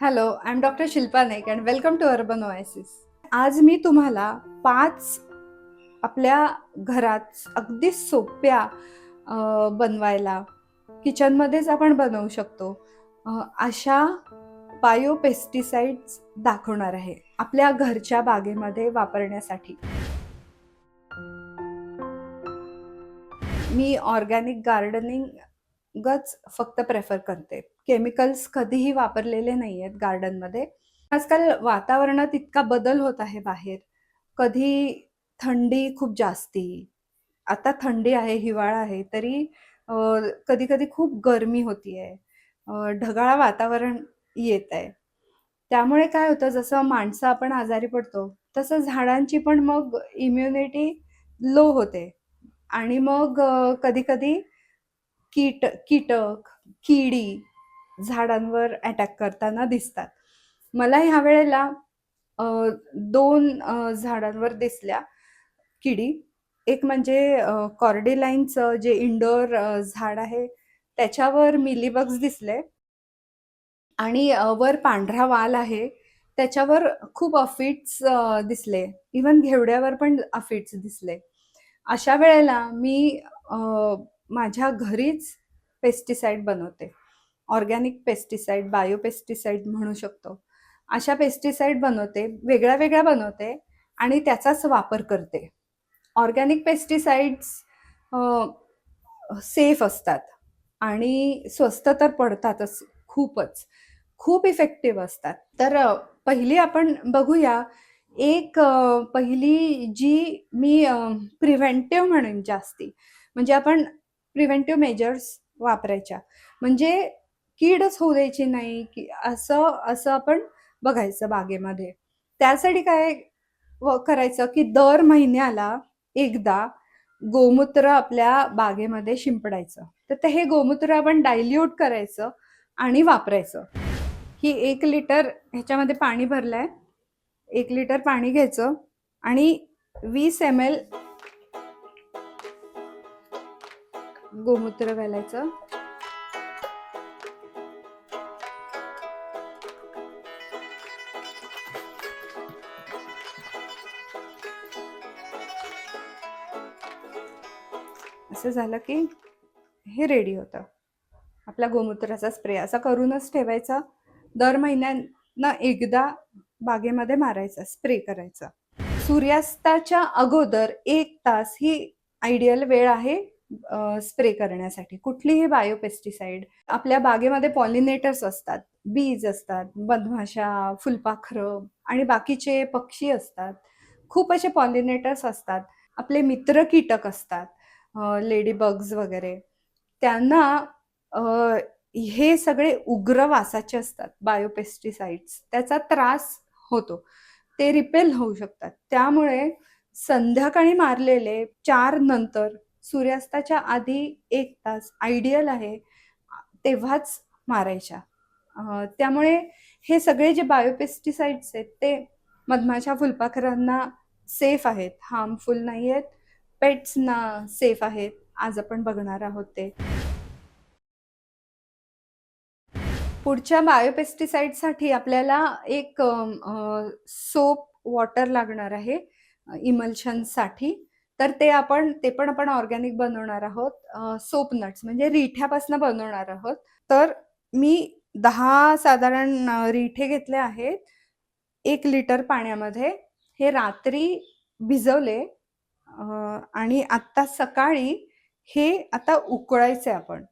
Hello I am doctor Shilpa Naik and welcome to Urban Oasis आज मी तुम्हाला पाच आपल्या घरात अगदी सोप्या बनवायला किचनमध्येच आपण बनवू शकतो. अशा बायो पेस्टिसाइड्स दाखवणार आहे आपल्या घरच्या बागेमध्ये वापरण्यासाठी. मी ऑर्गॅनिक गच फक्त प्रेफर करते. केमिकल्स कधीही वापरलेले नाही आहेत गार्डनमध्ये आजकाल वातावरणात इतका बदल होत आहे बाहेर. कधी थंडी खूप जास्ती. आता थंडी आहे हिवाळा आहे तरी कधी कधी खूप गरमी होती आहे ढगाळ वातावरण येत आहे त्यामुळे काय होतं जसं माणसं आपण आजारी पडतो तसं झाडांची पण मग इम्युनिटी लो होते. आणि मग कधी कधी कीट कीटक किडी झाडांवर अटॅक करताना दिसतात. मला ह्या वेळेला दोन झाडांवर दिसल्या किडी. एक म्हणजे कॉर्डिलाईनचं जे इंडोर झाड आहे त्याच्यावर मिलीबग्स दिसले. आणि वर पांढरा वाल आहे त्याच्यावर खूप अफिट्स दिसले. इवन घेवड्यावर पण अफिट्स दिसले. अशा वेळेला मी माझ्या घरीच पेस्टिसाईड बनवते. ऑर्गॅनिक पेस्टिसाईड बायोपेस्टिसाईड म्हणू शकतो. अशा पेस्टिसाईड बनवते वेगळ्या वेगळ्या बनवते आणि त्याचाच वापर करते. ऑर्गॅनिक पेस्टिसाईड्स सेफ असतात आणि स्वस्त तर पडतातच खूपच. खूप इफेक्टिव्ह असतात. तर पहिली आपण बघूया. एक पहिली जी मी प्रिव्हेंटिव्ह म्हणेन जास्ती. म्हणजे आपण प्रिव्हेंटिव्ह मेजर्स वापरायच्या. म्हणजे कीडच होऊ द्यायची नाही की असं असं आपण बघायचं बागेमध्ये. त्यासाठी काय व करायचं की दर महिन्याला एकदा गोमूत्र आपल्या बागेमध्ये शिंपडायचं. तर ते हे गोमूत्र आपण डायल्यूट करायचं आणि वापरायचं. ही एक लिटर ह्याच्यामध्ये पाणी भरलंय. एक लिटर पाणी घ्यायचं आणि वीस एम एल गोमूत्र घालायचं. असं झालं की हे रेडी होतं. आपला गोमूत्राचा स्प्रे असा करूनच ठेवायचा. दर महिन्यानं एकदा बागेमध्ये मारायचा स्प्रे करायचा. सूर्यास्ताच्या अगोदर एक तास ही आयडियल वेळ आहे. स्प्रे करण्यासाठी. कुठलीही बायोपेस्टिसाइड आपल्या बागेमध्ये पॉलिनेटर्स असतात बीज असतात मधमाशा फुलपाखरं आणि बाकीचे पक्षी असतात. खूप असे पॉलिनेटर्स असतात. आपले मित्र कीटक असतात लेडी बग्स वगैरे. त्यांना हे सगळे उग्र वासाचे असतात बायोपेस्टिसाइड्स. त्याचा त्रास होतो. ते रिपेल होऊ शकतात. त्यामुळे संध्याकाळी मारलेले चार नंतर सूर्यास्ताच्या आधी एक तास आयडियल आहे तेव्हाच मारायच्या. त्यामुळे हे सगळे जे बायोपेस्टिसाइड्स आहेत ते मधमाशा फुलपाखरांना सेफ आहेत हार्मफुल नाही आहेत पेट्सना सेफ आहेत आज आपण बघणार आहोत ते. पुढच्या बायोपेस्टिसाइडसाठी आपल्याला एक सोप वॉटर लागणार आहे इमल्शनसाठी तर ते आपण ते पण आपण ऑर्गॅनिक बनवणार आहोत सोप नट्स म्हणजे रिठ्यापासून बनवणार आहोत. तर मी दहा साधारण रिठे घेतले आहेत एक लिटर पाण्यामध्ये. हे रात्री भिजवले आणि आत्ता सकाळी हे आता उकळायचे आपण.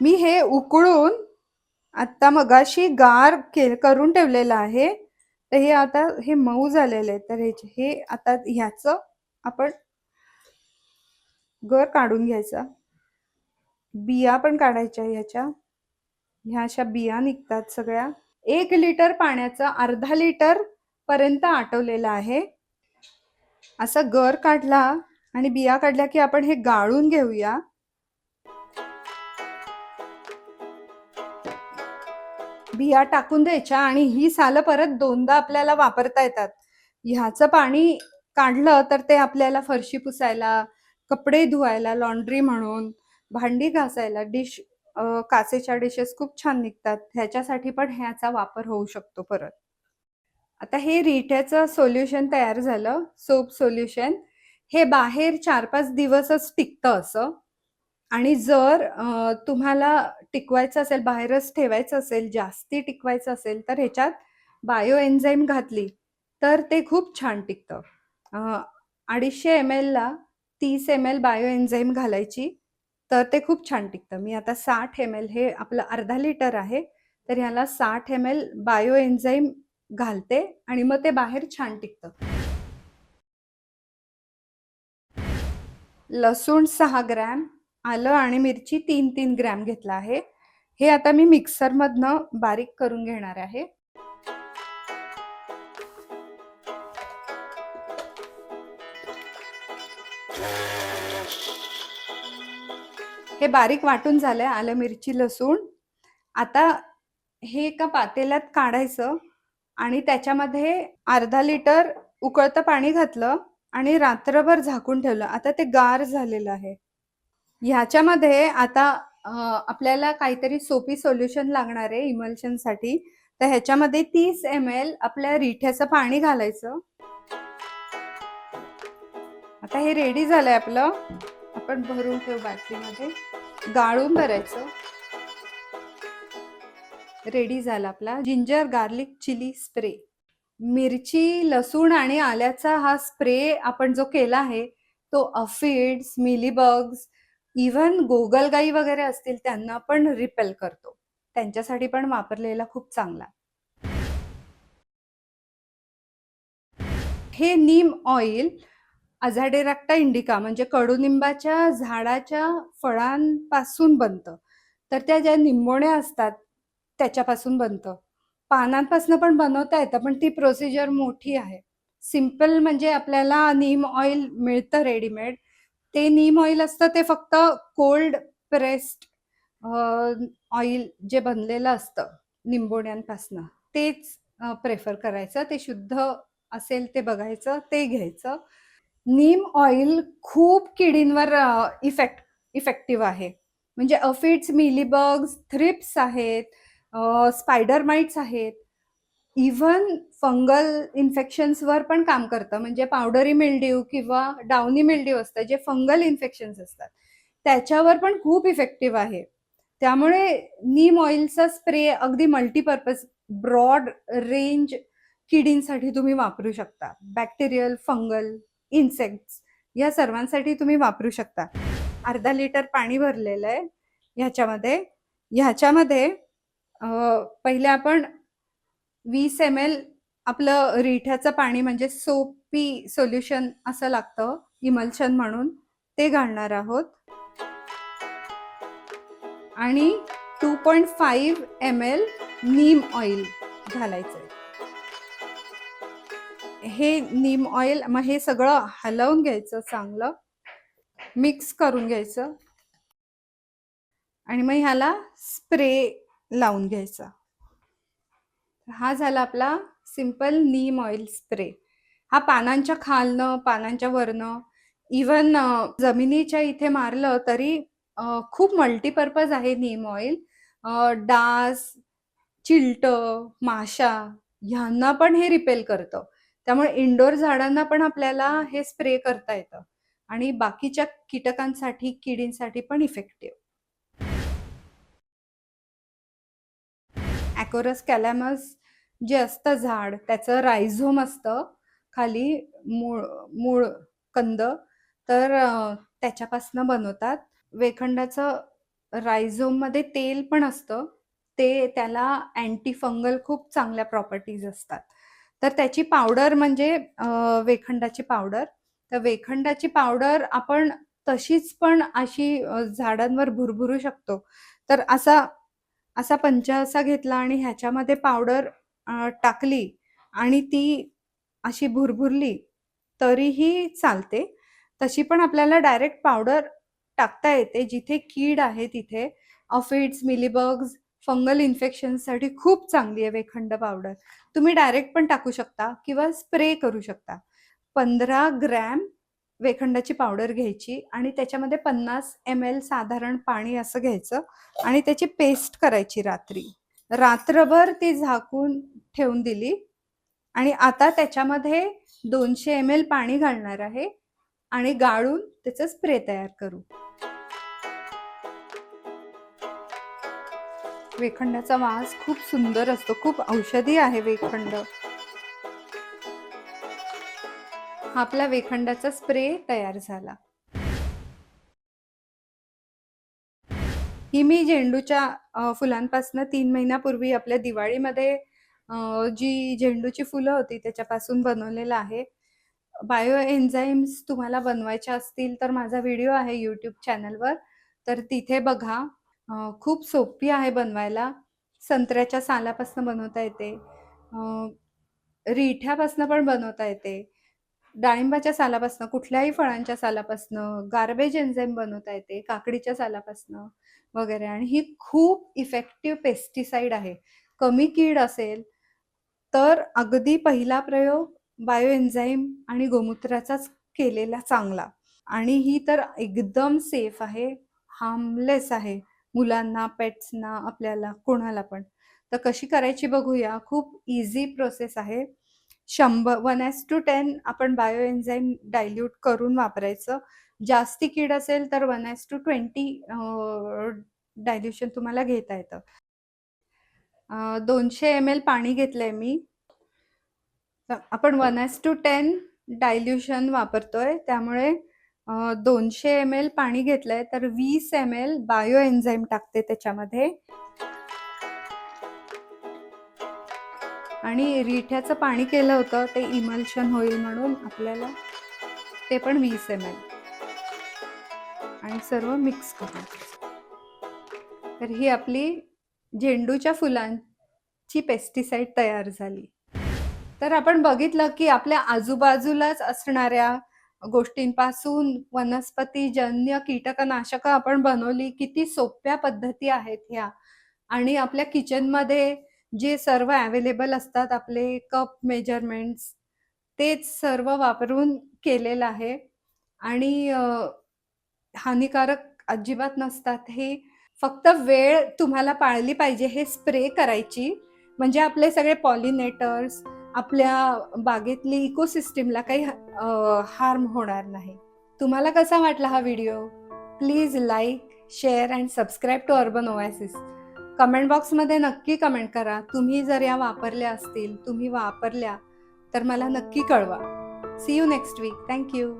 मी हे उकळून आता मगाशी गार के करून ठेवलेलं आहे. तर हे आता हे मऊ झालेले आहे. तर ह्याचे हे आता ह्याचं आपण गर काढून घ्यायचा. बिया पण काढायच्या ह्याच्या. ह्या अशा बिया निघतात सगळ्या. एक लिटर पाण्याचा अर्धा लिटर पर्यंत आटवलेला आहे. असा गर काढला आणि बिया काढल्या की आपण हे गाळून घेऊया. बिया टाकून द्यायच्या आणि ही सालं परत दोनदा आपल्याला वापरता येतात. ह्याचं पाणी काढलं तर ते आपल्याला फरशी पुसायला कपडे धुवायला लॉन्ड्री म्हणून भांडी घासायला डिश काचेच्या डिशेस खूप छान निघतात. ह्याच्यासाठी पण ह्याचा वापर होऊ शकतो परत. आता हे रिठ्याचं सोल्युशन तयार झालं सोप सोल्युशन हे बाहेर चार पाच दिवसच टिकतं असं. आणि जर तुम्हाला टिकवायचं असेल बाहेरच ठेवायचं असेल जास्ती टिकवायचं असेल तर ह्याच्यात बायो एन्झाईम घातली तर ते खूप छान टिकतं. अडीचशे एम एलला तीस एम एल बायो एन्झाईम घालायची तर ते खूप छान टिकतं. मी आता साठ एम एल हे आपलं अर्धा लिटर आहे तर ह्याला साठ एम एल बायो एन्झाईम घालते आणि मग ते बाहेर छान टिकतं. लसूण सहा ग्रॅम आलं आणि मिरची तीन तीन ग्रॅम घेतला आहे. हे आता मी मिक्सरमधनं बारीक करून घेणार आहे. हे बारीक वाटून झालंय आलं मिरची लसूण. आता हे एका पातेल्यात काढायचं आणि त्याच्यामध्ये अर्धा लिटर उकळतं पाणी घातलं आणि रात्रभर झाकून ठेवलं. आता ते गार झालेलं आहे. ह्याच्यामध्ये आता आपल्याला काहीतरी सोपी सोल्युशन लागणार आहे इमल्शनसाठी तर ह्याच्यामध्ये तीस एम एल आपल्या रिठ्याचं पाणी घालायचं. आता हे रेडी झालंय आपलं. आपण भरून ठेवू बाटलीमध्ये. गाळून भरायचं. रेडी झाला आपला. जिंजर गार्लिक चिली स्प्रे मिरची लसूण आणि आल्याचा हा स्प्रे आपण जो केला आहे तो अफिड्स मिलीबग्स इव्हन गोगलगाई वगैरे असतील त्यांना पण रिपेल करतो. त्यांच्यासाठी पण वापरलेला खूप चांगला. हे नीम ऑइल अझाडेराक्टा इंडिका म्हणजे कडुनिंबाच्या झाडाच्या फळांपासून बनतं. तर त्या ज्या निंबोण्या असतात त्याच्यापासून बनतं. पानांपासून पण बनवता येतं पण ती प्रोसिजर मोठी आहे. सिंपल म्हणजे आपल्याला नीम ऑइल मिळतं रेडीमेड ते नीम ऑइल असतं ते फक्त कोल्ड प्रेस्ड ऑइल जे बनलेलं असतं निंबोण्यांपासनं तेच प्रेफर करायचं. ते शुद्ध असेल ते बघायचं ते घ्यायचं. नीम ऑइल खूप किडींवर इफेक्ट इफेक्टिव्ह आहे. म्हणजे अफिड्स मिलीबग्स थ्रिप्स आहेत स्पायडर माइट्स आहेत इव्हन फंगल इन्फेक्शन्सवर पण काम करतं. म्हणजे पावडरी मिल्ड्यू किंवा डाउनी मिल्ड्यू असतं जे फंगल इन्फेक्शन्स असतात. त्याच्यावर पण खूप इफेक्टिव्ह आहे. त्यामुळे नीम ऑइलचा स्प्रे अगदी मल्टीपर्पज ब्रॉड रेंज किडींसाठी तुम्ही वापरू शकता. बॅक्टेरियल फंगल इन्सेक्ट्स या सर्वांसाठी तुम्ही वापरू शकता. अर्धा लिटर पाणी भरलेलं आहे ह्याच्यामध्ये. ह्याच्यामध्ये पहिले आपण वीस एम एल आपलं रिठ्याचं पाणी म्हणजे सोपी सोल्युशन असं लागतं इमल्शन म्हणून. ते घालणार आहोत. आणि two point five M L neem oil घालायचं हे नीम ऑइल मग हे सगळं हलवून घ्यायचं चांगलं. मिक्स करून घ्यायचं. आणि मग ह्याला स्प्रे लावून घ्यायचा. हा झाला आपला सिंपल नीम ऑइल स्प्रे. हा पानांच्या खालनं पानांच्या वरनं इवन जमिनीच्या इथे मारलं तरी खूप मल्टीपर्पज आहे नीम ऑइल. डास चिलट माशा ह्यांना पण हे रिपेल करतं. त्यामुळे इंडोर झाडांना पण आपल्याला हे स्प्रे करता येतं. आणि बाकीच्या कीटकांसाठी किडींसाठी पण इफेक्टिव्ह. ॲकोरस कॅलॅमस जे असतं झाड त्याचं रायझोम असतं खाली मूळ मूळ कंद. तर त्याच्यापासनं बनवतात. वेखंडाचं रायझोममध्ये तेल पण असतं. ते त्याला अँटीफंगल खूप चांगल्या प्रॉपर्टीज असतात. तर त्याची पावडर म्हणजे वेखंडाची पावडर तर वेखंडाची पावडर आपण तशीच पण अशी झाडांवर भुरभुरू शकतो. तर असा असा पंच असा घेतला आणि ह्याच्यामध्ये पावडर टाकली आणि ती अशी भुरभुरली तरीही चालते. तशी पण आपल्याला डायरेक्ट पावडर टाकता येते. जिथे कीड आहे तिथे. अफिड्स मिलीबग्स फंगल इन्फेक्शनसाठी खूप चांगली आहे वेखंड पावडर. तुम्ही डायरेक्ट पण टाकू शकता किंवा स्प्रे करू शकता. पंधरा ग्रॅम वेखंडाची पावडर घ्यायची आणि त्याच्यामध्ये पन्नास एम एल साधारण पाणी असं घ्यायचं आणि त्याची पेस्ट करायची रात्री. रात्रभर ती झाकून ठेवून दिली आणि आता त्याच्यामध्ये दोनशे एम एल पाणी घालणार आहे आणि गाळून त्याचा स्प्रे तयार करू. वेखंडाचा वास खूप सुंदर असतो. खूप औषधी आहे वेखंड. आपला वेखंडाचा स्प्रे तयार झाला. ही मी झेंडूच्या फुलांपासून तीन महिन्यापूर्वी आपल्या दिवाळीमध्ये जी झेंडूची फुलं होती त्याच्यापासून बनवलेलं आहे. बायो एन्झाईम्स तुम्हाला बनवायच्या असतील तर माझा व्हिडिओ आहे यूट्यूब चॅनलवर. तर तिथे बघा खूप सोपी आहे बनवायला. संत्र्याच्या सालापासून बनवता येते. रिठ्यापासून पण बनवता येते. डाळिंबाच्या सालापासून कुठल्याही फळांच्या सालापासून गार्बेज एन्झाईम बनवता येते काकडीच्या सालापासून वगैरे. आणि ही खूप इफेक्टिव्ह पेस्टिसाइड आहे. कमी कीड असेल तर अगदी पहिला प्रयोग बायो एन्झाईम आणि गोमूत्राचाच केलेला चांगला. आणि ही तर एकदम सेफ आहे हार्मलेस आहे मुलांना पेट्सना आपल्याला कोणाला पण. तर कशी करायची बघूया. खूप इझी प्रोसेस आहे. शंभर वन एस टू टेन आपण बायो एन्झाईम डायल्यूट करून वापरायचं. जास्ती कीड असेल तर one is to twenty dilution तुम्हाला घेता येतं. दोनशे एम एल पाणी घेतलंय मी. आपण one is to ten dilution वापरतोय. त्यामुळे दोनशे एम एल पाणी घेतलंय तर वीस एम एल बायो एन्झाईम टाकते त्याच्यामध्ये. आणि रिठ्याचं पाणी केलं होतं ते इमल्शन होईल म्हणून आपल्याला ते पण वीस एम एल आणि सर्व मिक्स करू तर ही आपली झेंडूच्या फुलांची पेस्टिसाइड तयार झाली. तर आपण बघितलं की आपल्या आजूबाजूलाच असणाऱ्या गोष्टींपासून वनस्पतीजन्य कीटकनाशकं आपण बनवली. किती सोप्या पद्धती आहेत ह्या. आणि आपल्या किचनमध्ये जे सर्व अवेलेबल असतात आपले कप मेजरमेंट्स तेच सर्व वापरून केलेलं आहे. आणि हानिकारक अजिबात नसतात. हे फक्त वेळ तुम्हाला पाळली पाहिजे हे स्प्रे करायची. म्हणजे आपले सगळे पॉलिनेटर्स आपल्या बागेतली इकोसिस्टीमला काही हार्म होणार नाही. तुम्हाला कसा वाटला हा video please like share and subscribe to Urban Oasis comment बॉक्समध्ये नक्की कमेंट करा. तुम्ही जर या वापरल्या असतील तुम्ही वापरल्या तर मला नक्की कळवा. See you next week thank you